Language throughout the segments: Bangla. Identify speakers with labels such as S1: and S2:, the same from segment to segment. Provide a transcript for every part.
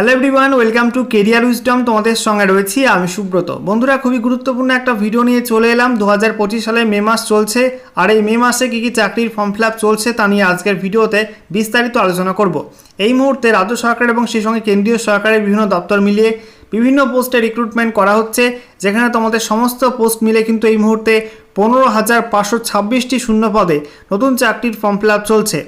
S1: Hello everyone welcome to career wisdom তোমাদের সঙ্গে রয়েছি আমি সুব্রত। বন্ধুরা, খুবই গুরুত্বপূর্ণ একটা ভিডিও নিয়ে চলে এলাম। দু হাজার পঁচিশ সালে মে মাস চলছে, আর এই মে মাসে কী কী চাকরির ফর্ম ফিল চলছে তা নিয়ে আজকের ভিডিওতে বিস্তারিত আলোচনা করব। এই মুহূর্তে রাজ্য সরকার এবং সেই সঙ্গে কেন্দ্রীয় সরকারের বিভিন্ন দপ্তর মিলিয়ে বিভিন্ন পোস্টে রিক্রুটমেন্ট করা হচ্ছে, যেখানে তোমাদের সমস্ত পোস্ট মিলে কিন্তু এই মুহূর্তে পনেরো হাজার পাঁচশো ছাব্বিশটি শূন্য পদে নতুন চাকরির ফর্ম ফিল চলছে।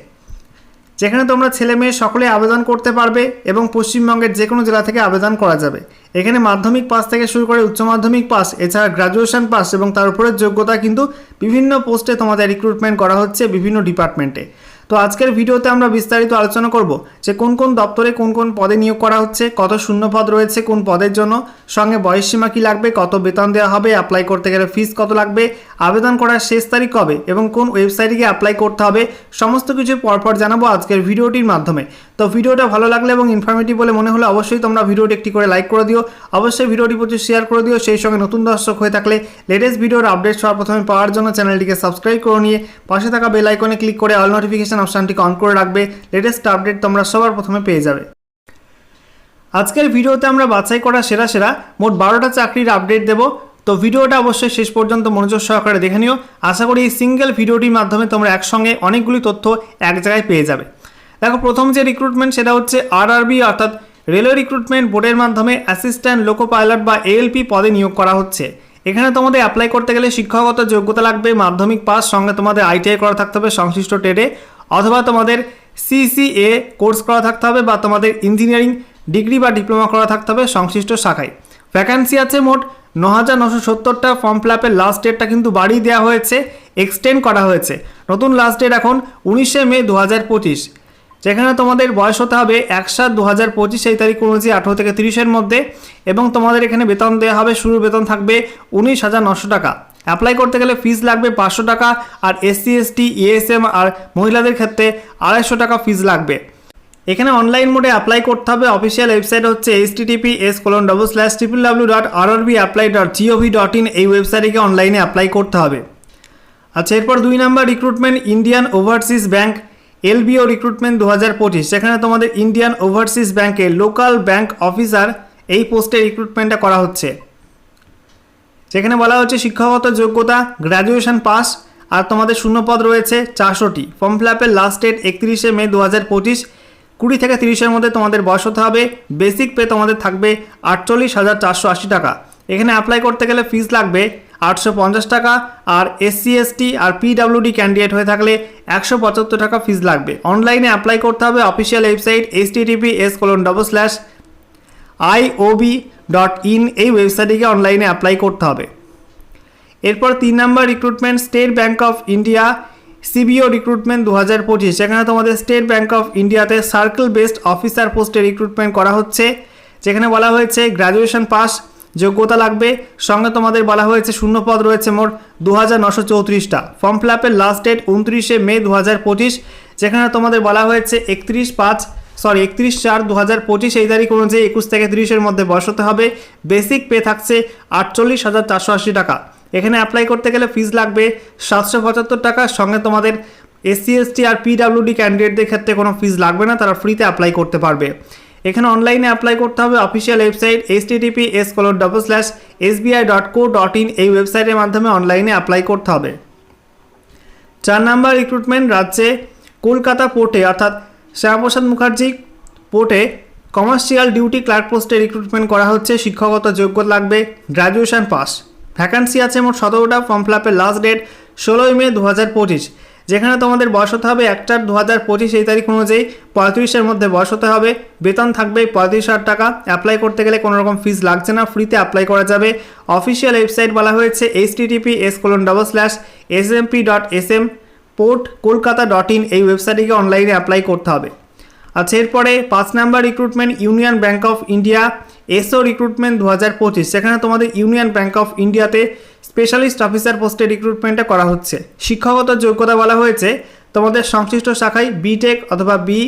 S1: যেখানে তোমরা ছেলে মেয়ে সকলে আবেদন করতে পারবে এবং পশ্চিমবঙ্গের যে কোনো জেলা থেকে আবেদন করা যাবে। এখানে মাধ্যমিক পাস থেকে শুরু করে উচ্চ মাধ্যমিক পাস, এছাড়া গ্রাজুয়েশন পাস এবং তার উপরের যোগ্যতা কিন্তু বিভিন্ন পোস্টে তোমাদের রিক্রুটমেন্ট করা হচ্ছে বিভিন্ন ডিপার্টমেন্টে তো আজকের ভিডিওতে আমরা বিস্তারিত আলোচনা করব যে কোন কোন দপ্তরে কোন কোন পদে নিয়োগ করা হচ্ছে, কত শূন্য পদ রয়েছে কোন পদের জন্য, সঙ্গে বয়সসীমা কী লাগবে, কত বেতন দেওয়া হবে অ্যাপ্লাই করতে গেলে ফিস কত লাগবে আবেদন করার শেষ তারিখ কবে এবং কোন ওয়েবসাইটে গিয়ে অ্যাপ্লাই করতে হবে, সমস্ত কিছু পরপর জানাব আজকের ভিডিওটির মাধ্যমে। তো ভিডিওটা ভালো লাগলে এবং ইনফরমেটিভ বলে মনে হলে অবশ্যই তোমরা ভিডিওটি একটি করে লাইক করে দিও। অবশ্যই ভিডিওটি প্রচুর শেয়ার করে দিও। সেই সঙ্গে নতুন দর্শক হয়ে থাকলে লেটেস্ট ভিডিওর আপডেট সবার প্রথমে পাওয়ার জন্য চ্যানেলটিকে সাবস্ক্রাইব করে নিয়ে পাশে থাকা বেল আইকনে ক্লিক করে অল নোটিফিকেশন অপশানটিকে অন করে রাখবে। লেটেস্ট আপডেট তোমরা সবার প্রথমে পেয়ে যাবে। আজকের ভিডিওতে আমরা বাছাই করা সেরা সেরা মোট বারোটা চাকরির আপডেট দেব। তো ভিডিওটা অবশ্যই শেষ পর্যন্ত মনোযোগ সহকারে দেখে নিও। আশা করি এই সিঙ্গেল ভিডিওটির মাধ্যমে তোমরা একসঙ্গে অনেকগুলি তথ্য এক জায়গায় পেয়ে যাবে। দেখো, প্রথম যে রিক্রুটমেন্ট সেটা হচ্ছে আরআরবি অর্থাৎ রেলওয়ে রিক্রুটমেন্ট বোর্ডের মাধ্যমে অ্যাসিস্ট্যান্ট লোকো পাইলট বা এএলপি পদে নিয়োগ করা হচ্ছে। এখানে তোমাদের অ্যাপ্লাই করতে গেলে শিক্ষাগত যোগ্যতা লাগবে, মাধ্যমিক পাস সঙ্গে তোমাদের আইটিআই করা থাকতে হবে সংশ্লিষ্ট ট্রেডে অথবা তোমাদের সিসিএ কোর্স করা থাকতে হবে বা তোমাদের ইঞ্জিনিয়ারিং ডিগ্রি বা ডিপ্লোমা করা থাকতে হবে সংশ্লিষ্ট শাখায়। ভ্যাকান্সি আছে মোট ন হাজার নশো সত্তরটা ফর্ম ফিল আপের লাস্ট ডেটটা কিন্তু বাড়িয়ে দেওয়া হয়েছে এক্সটেন্ড করা হয়েছে। নতুন লাস্ট ডেট এখন উনিশে মে দু হাজার পঁচিশ। যেখানে তোমাদের বয়স হতে হবে এক সাত দু হাজার পঁচিশ, এই তারিখ অনুযায়ী আঠেরো থেকে তিরিশের মধ্যে। এবং তোমাদের এখানে বেতন দেওয়া হবে, শুরুর বেতন থাকবে উনিশ হাজার নশো টাকা। অ্যাপ্লাই করতে গেলে ফিস লাগবে পাঁচশো টাকা, আর এসসি এসটি ইএসএম আর মহিলাদের ক্ষেত্রে আড়াইশো টাকা ফিস লাগবে। এখানে অনলাইন মোডে অ্যাপ্লাই করতে হবে। অফিসিয়াল ওয়েবসাইট হচ্ছে H TP S colon double slash triple W dot R RRB apply dot GOV dot in এই ওয়েবসাইটে অনলাইনে অ্যাপ্লাই করতে হবে। আচ্ছা এরপর দুই number recruitment Indian Overseas Bank LBO recruitment দু হাজার পঁচিশ। সেখানে তোমাদের ইন্ডিয়ান ওভারসিজ ব্যাংকে লোকাল ব্যাঙ্ক অফিসার এই পোস্টে রিক্রুটমেন্টটা করা হচ্ছে। যেখানে বলা হচ্ছে শিক্ষাগত যোগ্যতা গ্র্যাজুয়েশন পাস আর তোমাদের শূন্যপদ রয়েছে চারশোটি। ফর্ম ফিল আপের লাস্ট ডেট একত্রিশে মে দু হাজার পঁচিশ। কুড়ি থেকে তিরিশের মধ্যে তোমাদের বয়স হতে হবে। বেসিক পে তোমাদের থাকবে আটচল্লিশ হাজার চারশো আশি টাকা। এখানে অ্যাপ্লাই করতে গেলে ফিস লাগবে আটশো পঞ্চাশ টাকা আর এসসি এসটি আর পিডাব্লিউডি ক্যান্ডিডেট হয়ে থাকলে একশো পঁচাত্তর টাকা ফিস লাগবে। অনলাইনে অ্যাপ্লাই করতে হবে official website H TP S colon double slash IOB dot in এই ওয়েবসাইটটিকে অনলাইনে অ্যাপ্লাই করতে হবে। এরপর তিন number recruitment State Bank of India CBO recruitment দু হাজার পঁচিশ। সেখানে তোমাদের স্টেট ব্যাঙ্ক অফ ইন্ডিয়াতে সার্কেল বেসড অফিসার পোস্টে রিক্রুটমেন্ট করা হচ্ছে। যেখানে বলা হয়েছে গ্র্যাজুয়েশন পাস যোগ্যতা লাগবে। সঙ্গে তোমাদের বলা হয়েছে শূন্য পদ রয়েছে মোট দু হাজার নশো চৌত্রিশটা। ফর্ম ফিল আপের লাস্ট ডেট উনত্রিশে মে দু হাজার পঁচিশ। যেখানে তোমাদের বলা হয়েছে একত্রিশ পাঁচ সরি একত্রিশ চার দু হাজার পঁচিশ এই তারিখ অনুযায়ী একুশ থেকে তিরিশের মধ্যে বসাতে হবে। বেসিক পে থাকছে আটচল্লিশ হাজার চারশো আশি টাকা। এখানে অ্যাপ্লাই করতে গেলে ফিজ লাগবে সাতশো পঁচাত্তর টাকা। সঙ্গে তোমাদের এসসি এসটি আর পিডাব্লিউডি ক্যান্ডিডেটদের ক্ষেত্রে কোনো ফিজ লাগবে না, তারা ফ্রিতে অ্যাপ্লাই করতে পারবে। এখানে অনলাইনে অ্যাপ্লাই করতে হবে official website H TP S colon double slash SBI dot co dot in এই ওয়েবসাইটের মাধ্যমে অনলাইনে অ্যাপ্লাই করতে হবে। চার নাম্বার রিক্রুটমেন্ট রাজ্যে কলকাতা পোর্টে অর্থাৎ শ্যামাপ্রসাদ মুখার্জি পোর্টে কমার্শিয়াল ডিউটি ক্লার্ক পোস্টে রিক্রুটমেন্ট করা হচ্ছে। শিক্ষাগত যোগ্যতা লাগবে গ্র্যাজুয়েশন পাস ভ্যাকান্সি আছে মোট সতেরোটা ফর্ম ফিল আপের লাস্ট ডেট ষোলোই মে দু হাজার পঁচিশ। যেখানে তোমাদের বয়স হতে হবে একটা দু হাজার পঁচিশ এই তারিখ অনুযায়ী পঁয়ত্রিশের মধ্যে বয়স হতে হবে। বেতন থাকবে পঁয়ত্রিশ হাজার টাকা। অ্যাপ্লাই করতে গেলে কোনো রকম ফিস লাগছে না ফ্রিতে অ্যাপ্লাই করা যাবে। অফিসিয়াল ওয়েবসাইট বলা হয়েছে H TP S colon double slash S M P dot S M port Kolkata dot in এই ওয়েবসাইটটিকে অনলাইনে অ্যাপ্লাই করতে হবে। আচ্ছা এরপরে পাঁচ number recruitment Union Bank of India SO recruitment দু হাজার পঁচিশ। সেখানে তোমাদের ইউনিয়ন ব্যাঙ্ক অফ ইন্ডিয়াতে স্পেশালিস্ট অফিসার পোস্টে রিক্রুটমেন্টটা করা হচ্ছে। শিক্ষাগত যোগ্যতা বলা হয়েছে তোমাদের সংশ্লিষ্ট শাখায় বিটেক অথবা বি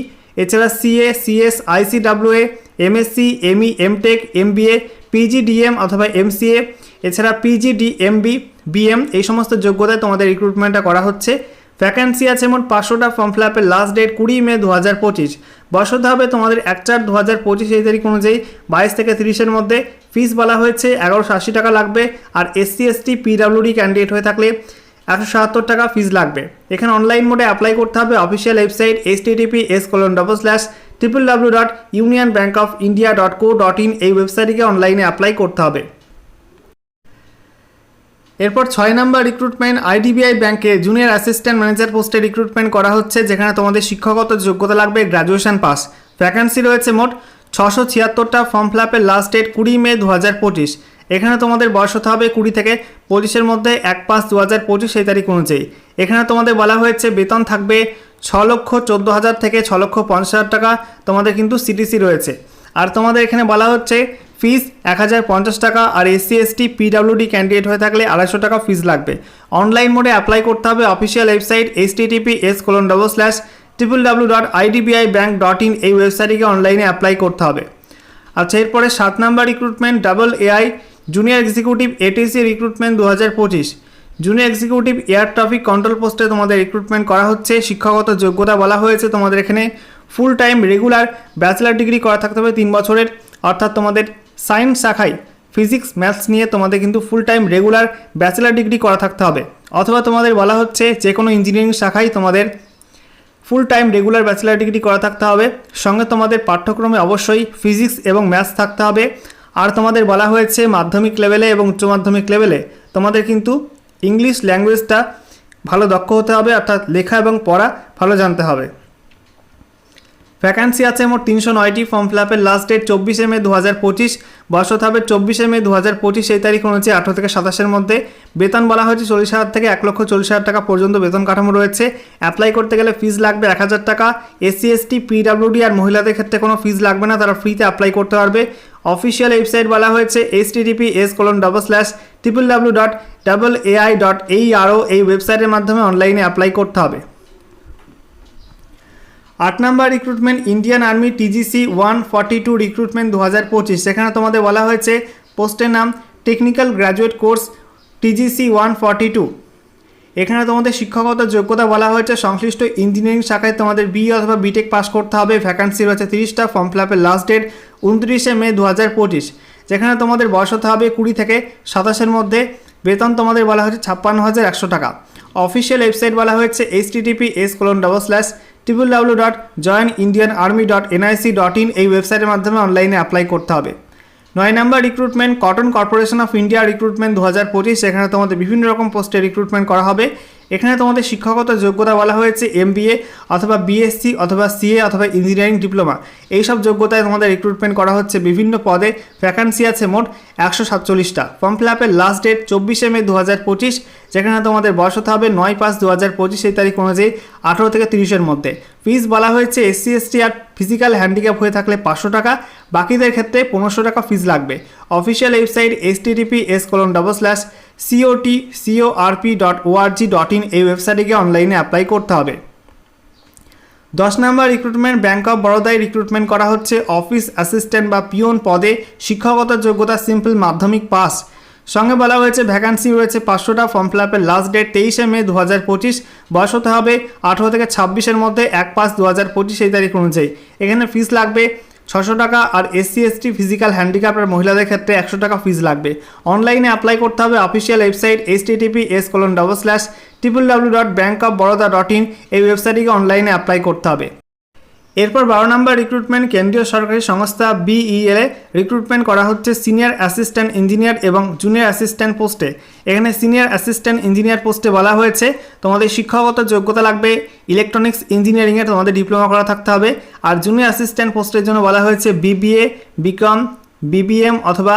S1: এছাড়া CA CS ICWA MSc ME MTech MBA PGDM অথবা এমসিএ এছাড়া পিজিডি এমবি বিএম এই সমস্ত যোগ্যতায় তোমাদের রিক্রুটমেন্টটা করা হচ্ছে। ভ্যাকেন্সি আছে মোট পাঁচশোটা ফর্ম ফিল আপের লাস্ট ডেট কুড়ি মে দু হাজার পঁচিশ। বয়স হতে হবে তোমাদের এক চার দু হাজার পঁচিশ এই তারিখ অনুযায়ী। বাইশ থেকে তিরিশের মধ্যে ফিস বলা হয়েছে, এগারোশো আশি টাকা লাগবে আর এসসি এসটি পিডাব্লিউডি ক্যান্ডিডেট হয়ে থাকলে একশো সাতাত্তর টাকা ফিস লাগবে। এখানে অনলাইন মোডে অ্যাপ্লাই করতে হবে official website https colon double slash triple W dot union bank of India dot co dot in এই ওয়েবসাইটে অনলাইনে অ্যাপ্লাই করতে হবে। এরপর ছয় নম্বর রিক্রুটমেন্ট আইডিবিআই ব্যাংকে জুনিয়র অ্যাসিস্ট্যান্ট ম্যানেজার পোস্টে রিক্রুটমেন্ট করা হচ্ছে, যেখানে তোমাদের শিক্ষাগত যোগ্যতা লাগবে গ্র্যাজুয়েশন পাস ভ্যাকান্সি রয়েছে মোট ছশো ছিয়াত্তরটা ফর্ম ফিল আপের লাস্ট ডেট কুড়ি মে দু হাজার পঁচিশ। এখানে তোমাদের বয়স হতে হবে কুড়ি থেকে পঁচিশের মধ্যে এক পাঁচ দু হাজার পঁচিশ এই তারিখ অনুযায়ী। এখানে তোমাদের বলা হয়েছে বেতন থাকবে ছ লক্ষ চোদ্দ হাজার থেকে ছ লক্ষ পঞ্চাশ হাজার টাকা, তোমাদের কিন্তু সিটিসি রয়েছে। আর তোমাদের এখানে বলা হচ্ছে ফিস এক হাজার পঞ্চাশ টাকা আর এসসি, এসটি, পিডাব্লিউডি ক্যান্ডিডেট হয়ে থাকলে আড়াইশো টাকা ফিস লাগবে। অনলাইন মোডে অ্যাপ্লাই করতে হবে official website H TTP S colon double slash triple W dot IDBI bank dot in এই ওয়েবসাইটে অনলাইনে অ্যাপ্লাই করতে হবে। আচ্ছা এরপরে সাত number recruitment double AI junior executive ATC recruitment দু হাজার পঁচিশ। Junior executive air traffic control পোস্টে তোমাদের রিক্রুটমেন্ট করা হচ্ছে। শিক্ষাগত যোগ্যতা বলা হয়েছে তোমাদের এখানে। Full time regular bachelor degree করা থাকতে হবে তিন বছরের। অর্থাৎ তোমাদের সায়েন্স শাখায় ফিজিক্স, ম্যাথস নিয়ে তোমাদের কিন্তু full time regular bachelor degree করা থাকতে হবে। অথবা তোমাদের বলা হচ্ছে যে কোনো ইঞ্জিনিয়ারিং শাখায় তোমাদের full time regular bachelor degree করা থাকতে হবে। সঙ্গে তোমাদের পাঠ্যক্রমে অবশ্যই ফিজিক্স এবং ম্যাথস থাকতে হবে। আর তোমাদের বলা হয়েছে মাধ্যমিক লেভেলে এবং উচ্চ মাধ্যমিক লেভেলে তোমাদের কিন্তু ইংলিশ ল্যাঙ্গুয়েজটা ভালো দক্ষ হতে হবে, অর্থাৎ লেখা এবং পড়া ভালো জানতে হবে। ভ্যাকান্সি আছে মোট তিনশো নয়টি ফর্ম ফিল আপের লাস্ট ডেট চব্বিশে মে দু হাজার পঁচিশ বয়স হবে চব্বিশে মে দু হাজার পঁচিশ, এই তারিখ অনুযায়ী আঠেরো থেকে সাতাশের মধ্যে। বেতন বলা হয়েছে চল্লিশ হাজার থেকে এক লক্ষ চল্লিশ হাজার টাকা পর্যন্ত বেতন কাঠামো রয়েছে। অ্যাপ্লাই করতে গেলে ফিজ লাগবে এক হাজার টাকা। এসসি এসটি পিডাব্লিউডি আর মহিলাদের ক্ষেত্রে কোনো ফিজ লাগবে না, তারা ফ্রিতে অ্যাপ্লাই করতে পারবে। অফিসিয়াল ওয়েবসাইট বলা হয়েছে H TDP S colon double slash triple W dot double AI dot এই আরও এই ওয়েবসাইটের মাধ্যমে অনলাইনে অ্যাপ্লাই করতে হবে। আট number recruitment Indian Army TGC one forty two recruitment দু হাজার পঁচিশ। সেখানে তোমাদের বলা হয়েছে, পোস্টের নাম technical graduate course TGC one forty two এখানে তোমাদের শিক্ষাগত যোগ্যতা বলা হয়েছে, সংশ্লিষ্ট ইঞ্জিনিয়ারিং শাখায় তোমাদের বি অথবা বিটেক পাস করতে হবে। ভ্যাকান্সি রয়েছে তিরিশটা ফর্ম ফিল আপের লাস্ট ডেট উনত্রিশে মে দু হাজার পঁচিশ। যেখানে তোমাদের বয়স হতে হবে কুড়ি থেকে সাতাশের মধ্যে। বেতন তোমাদের বলা হয়েছে ছাপ্পান্ন হাজার একশো টাকা। অফিসিয়াল ওয়েবসাইট বলা হয়েছে H TTP S colon double slash triple W dot join Indian Army dot NIC dot in এই ওয়েবসাইটের মাধ্যমে অনলাইনে অ্যাপ্লাই করতে হবে। নয় number recruitment Cotton Corporation of India recruitment দু হাজার পঁচিশ, এখানে তোমাদের বিভিন্ন রকম পোস্টে রিক্রুটমেন্ট করা হবে। এখানে তোমাদের শিক্ষাগত যোগ্যতা বলা হয়েছে এমবিএ অথবা বিএসসি অথবা সিএ অথবা ইঞ্জিনিয়ারিং ডিপ্লোমা এইসব যোগ্যতায় তোমাদের রিক্রুটমেন্ট করা হচ্ছে বিভিন্ন পদে। ভ্যাকান্সি আছে মোট একশো সাতচল্লিশটা। ফর্ম ফিল আপের লাস্ট ডেট চব্বিশে মে দু হাজার পঁচিশ, যেখানে তোমাদের বয়স হতে হবে নয় পাঁচ দু হাজার পঁচিশ এই তারিখ অনুযায়ী আঠেরো থেকে তিরিশের মধ্যে। ফিস বলা হয়েছে এসসি এসটি আর ফিজিক্যাল হ্যান্ডিক্যাপ হয়ে থাকলে পাঁচশো টাকা, বাকিদের ক্ষেত্রে পনেরোশো টাকা ফিস লাগবে। Official website S TDP S colon double slash COT CORP dot ORG dot in এই ওয়েবসাইটে গিয়ে অনলাইনে অ্যাপ্লাই করতে হবে। দশ নম্বর রিক্রুটমেন্ট ব্যাঙ্ক অফ বরোদায় রিক্রুটমেন্ট করা হচ্ছে। অফিস অ্যাসিস্ট্যান্ট বা পিওন পদে শিক্ষাগত যোগ্যতা সিম্পল মাধ্যমিক পাস সঙ্গে বলা হয়েছে ভ্যাকান্সি রয়েছে পাঁচশোটা। ফর্ম ফিল আপের লাস্ট ডেট তেইশে মে দু হাজার পঁচিশ। বয়স হতে হবে আঠেরো থেকে ছাব্বিশের মধ্যে। এক পাঁচ দু হাজার পঁচিশ এই তারিখ অনুযায়ী। এখানে ফিস লাগবে ছশো টাকা আর এসসি, এসটি, ফিজিক্যাল হ্যান্ডিক্যাপের মহিলাদের ক্ষেত্রে একশো টাকা ফিজ লাগবে। অনলাইনে অ্যাপ্লাই করতে হবে official website H TTP S colon double slash triple W dot Bank of Baroda dot in এই ওয়েবসাইটটিকে অনলাইনে অ্যাপ্লাই করতে হবে। এরপর বারো নম্বর রিক্রুটমেন্ট কেন্দ্রীয় সরকারি সংস্থা বিইএল এ রিক্রুটমেন্ট করা হচ্ছে সিনিয়র অ্যাসিস্ট্যান্ট ইঞ্জিনিয়ার এবং জুনিয়র অ্যাসিস্ট্যান্ট পোস্টে এখানে সিনিয়র অ্যাসিস্ট্যান্ট ইঞ্জিনিয়ার পোস্টে বলা হয়েছে, তোমাদের শিক্ষাগত যোগ্যতা লাগবে ইলেকট্রনিক্স ইঞ্জিনিয়ারিংয়ে তোমাদের ডিপ্লোমা করা থাকতে হবে, আর জুনিয়র অ্যাসিস্ট্যান্ট পোস্টের জন্য বলা হয়েছে বিবিএ বিকম বিবিএম অথবা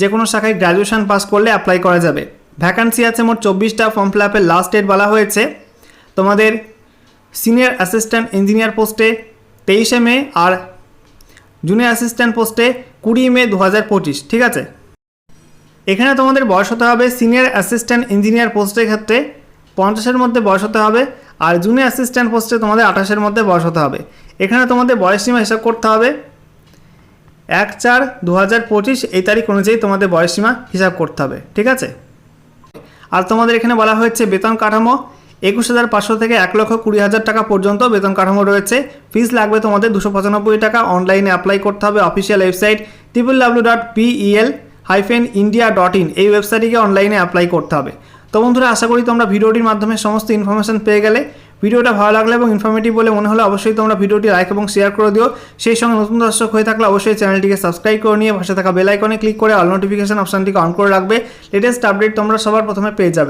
S1: যে কোনো শাখায় গ্র্যাজুয়েশন পাস করলে অ্যাপ্লাই করা যাবে। ভ্যাকান্সি আছে মোট চব্বিশটা ফর্ম ফিল আপের লাস্ট ডেট বলা হয়েছে। তোমাদের সিনিয়র অ্যাসিস্ট্যান্ট ইঞ্জিনিয়ার পোস্টে তেইশে মে আর জুনিয়র অ্যাসিস্ট্যান্ট পোস্টে কুড়ি মে দু হাজার পঁচিশ, ঠিক আছে? এখানে তোমাদের বয়স হতে হবে সিনিয়র অ্যাসিস্ট্যান্ট ইঞ্জিনিয়ার পোস্টের ক্ষেত্রে পঞ্চাশের মধ্যে বয়স হতে হবে আর জুনিয়র অ্যাসিস্ট্যান্ট পোস্টে তোমাদের আঠাশের মধ্যে বয়স হতে হবে। এখানে তোমাদের বয়স সীমা হিসাব করতে হবে এক চার দু এই তারিখ অনুযায়ী তোমাদের বয়স সীমা হিসাব করতে হবে, ঠিক আছে? আর তোমাদের এখানে বলা হয়েছে বেতন কাঠামো একুশ হাজার পাঁচশো থেকে এক লক্ষ কুড়ি হাজার টাকা পর্যন্ত বেতন কাঠামো রয়েছে। ফিস লাগবে তোমাদের দুশো পঁচানব্বই টাকা। অনলাইনে অ্যাপ্লাই করতে হবে official website triple W dot PEL hyphen India dot in এই ওয়েবসাইটে অনলাইনে অ্যাপ্লাই করতে হবে। তো বন্ধুরা, আশা করি তোমরা ভিডিওটির মাধ্যমে সমস্ত ইনফরমেশন পেয়ে গেলে। ভিডিওটা ভালো লাগলে এবং ইনফরমেটিভ বলে মনে হলে অবশ্যই তোমরা ভিডিওটি লাইক এবং শেয়ার করে দিও। সেই সঙ্গে নতুন দর্শক হয়ে থাকলে অবশ্যই চ্যানেলটিকে সাবস্ক্রাইব করে নিয়ে পাশে থাকা বেল আইকনে ক্লিক করে অল নোটিফিকেশন অপশনটিকে অন করে রাখবে। লেটেস্ট আপডেট তোমরা সবার প্রথমে পেয়ে যাবে।